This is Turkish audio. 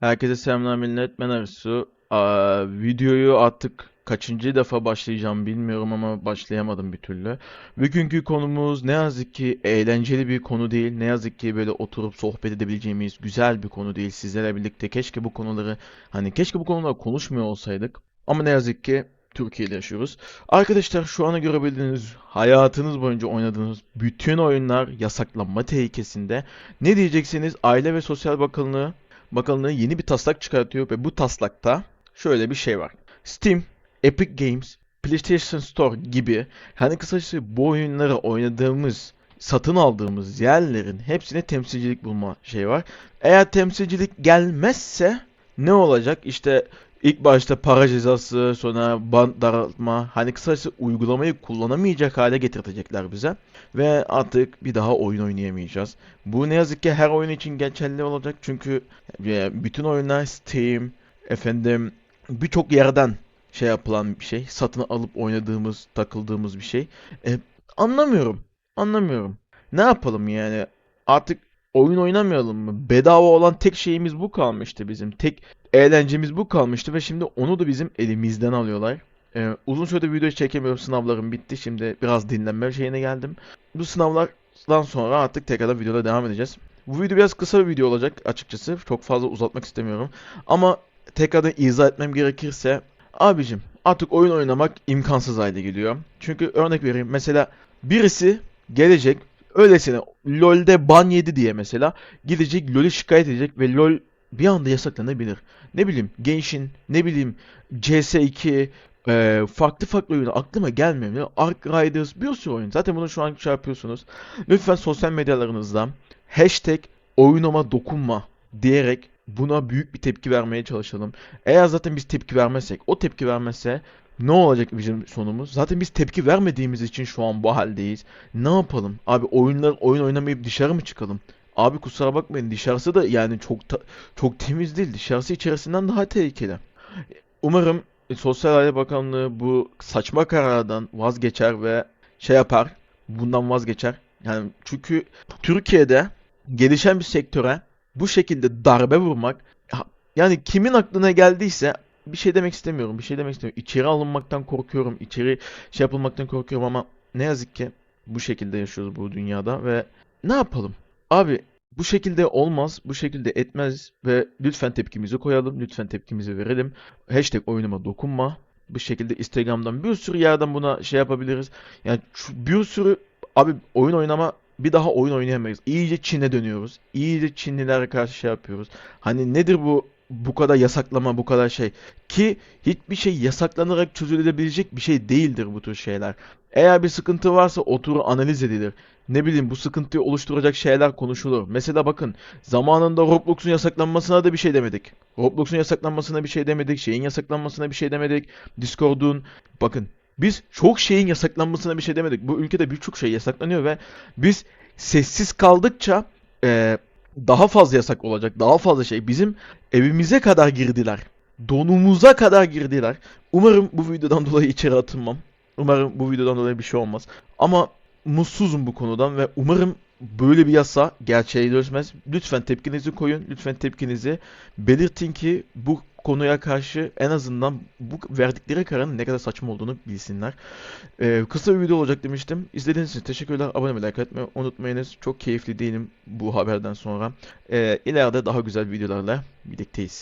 Herkese selamlar millet. Ben Arsu. Aa, videoyu artık kaçıncı defa başlayacağım bilmiyorum ama başlayamadım bir türlü. Bugünkü konumuz ne yazık ki eğlenceli bir konu değil. Ne yazık ki böyle oturup sohbet edebileceğimiz güzel bir konu değil. Sizlerle birlikte keşke bu konuları hani keşke bu konuları konuşmuyor olsaydık. Ama ne yazık ki Türkiye'de yaşıyoruz. Arkadaşlar şu ana görebildiğiniz hayatınız boyunca oynadığınız bütün oyunlar yasaklanma tehlikesinde. Ne diyeceksiniz? Aile ve Sosyal Bakanlığı Bakanlığı yeni bir taslak çıkartıyor ve bu taslakta şöyle bir şey var. Steam, Epic Games, PlayStation Store gibi hani kısacası bu oyunları oynadığımız, satın aldığımız yerlerin hepsine temsilcilik bulma şey var. Eğer temsilcilik gelmezse ne olacak? İşte ilk başta para cezası, sonra band daraltma, hani kısacası uygulamayı kullanamayacak hale getirecekler bize. Ve artık bir daha oyun oynayamayacağız. Bu ne yazık ki her oyun için geçerli olacak. Çünkü e, bütün oyunlar Steam, efendim birçok yerden şey yapılan bir şey. Satın alıp oynadığımız, takıldığımız bir şey. E, anlamıyorum. Anlamıyorum. Ne yapalım yani? Artık oyun oynamayalım mı? Bedava olan tek şeyimiz bu kalmıştı bizim. Tek eğlencemiz bu kalmıştı ve şimdi onu da bizim elimizden alıyorlar. Ee, uzun süredir video çekemiyorum. Sınavlarım bitti. Şimdi biraz dinlenme şeyine geldim. Bu sınavlardan sonra artık tekrardan videoda devam edeceğiz. Bu video biraz kısa bir video olacak açıkçası. Çok fazla uzatmak istemiyorum. Ama tekrardan izah etmem gerekirse abicim artık oyun oynamak imkansız hale geliyor. Çünkü örnek vereyim. Mesela birisi gelecek öylesine LoL'de ban yedi diye mesela gidecek LoL'ü şikayet edecek ve LoL bir anda yasaklanabilir. Ne bileyim Genshin, ne bileyim CS2, e, farklı farklı oyunlar aklıma gelmiyor. Ark Riders bir sürü oyun. Zaten bunu şu an şey yapıyorsunuz. Lütfen sosyal medyalarınızda hashtag oyunuma dokunma diyerek buna büyük bir tepki vermeye çalışalım. Eğer zaten biz tepki vermezsek, o tepki vermezse ne olacak bizim sonumuz? Zaten biz tepki vermediğimiz için şu an bu haldeyiz. Ne yapalım? Abi oyunlar oyun oynamayıp dışarı mı çıkalım? Abi kusura bakmayın dışarısı da yani çok ta- çok temiz değil. Dışarısı içerisinden daha tehlikeli. Umarım Sosyal Aile Bakanlığı bu saçma karardan vazgeçer ve şey yapar. Bundan vazgeçer. Yani çünkü Türkiye'de gelişen bir sektöre bu şekilde darbe vurmak yani kimin aklına geldiyse bir şey demek istemiyorum. Bir şey demek istemiyorum. İçeri alınmaktan korkuyorum. İçeri şey yapılmaktan korkuyorum ama ne yazık ki bu şekilde yaşıyoruz bu dünyada ve ne yapalım? Abi bu şekilde olmaz, bu şekilde etmez ve lütfen tepkimizi koyalım, lütfen tepkimizi verelim. Hashtag oyunuma dokunma. Bu şekilde Instagram'dan bir sürü yerden buna şey yapabiliriz. Yani bir sürü abi oyun oynama bir daha oyun oynayamayız. İyice Çin'e dönüyoruz. İyice Çinlilere karşı şey yapıyoruz. Hani nedir bu bu kadar yasaklama, bu kadar şey ki hiçbir şey yasaklanarak çözülebilecek bir şey değildir bu tür şeyler. Eğer bir sıkıntı varsa oturur analiz edilir. Ne bileyim bu sıkıntıyı oluşturacak şeyler konuşulur. Mesela bakın zamanında Roblox'un yasaklanmasına da bir şey demedik. Roblox'un yasaklanmasına bir şey demedik. Şeyin yasaklanmasına bir şey demedik. Discord'un bakın biz çok şeyin yasaklanmasına bir şey demedik. Bu ülkede birçok şey yasaklanıyor ve biz sessiz kaldıkça eee, daha fazla yasak olacak. Daha fazla şey. Bizim evimize kadar girdiler. Donumuza kadar girdiler. Umarım bu videodan dolayı içeri atılmam. Umarım bu videodan dolayı bir şey olmaz. Ama mutsuzum bu konudan ve umarım böyle bir yasa gerçeğe dönüşmez. Lütfen tepkinizi koyun. Lütfen tepkinizi belirtin ki bu konuya karşı en azından bu verdikleri kararın ne kadar saçma olduğunu bilsinler. Ee, kısa bir video olacak demiştim. İzlediğiniz için teşekkürler. Abone olmayı, like etmeyi unutmayınız. Çok keyifli değilim bu haberden sonra. Ee, ileride daha güzel videolarla birlikteyiz.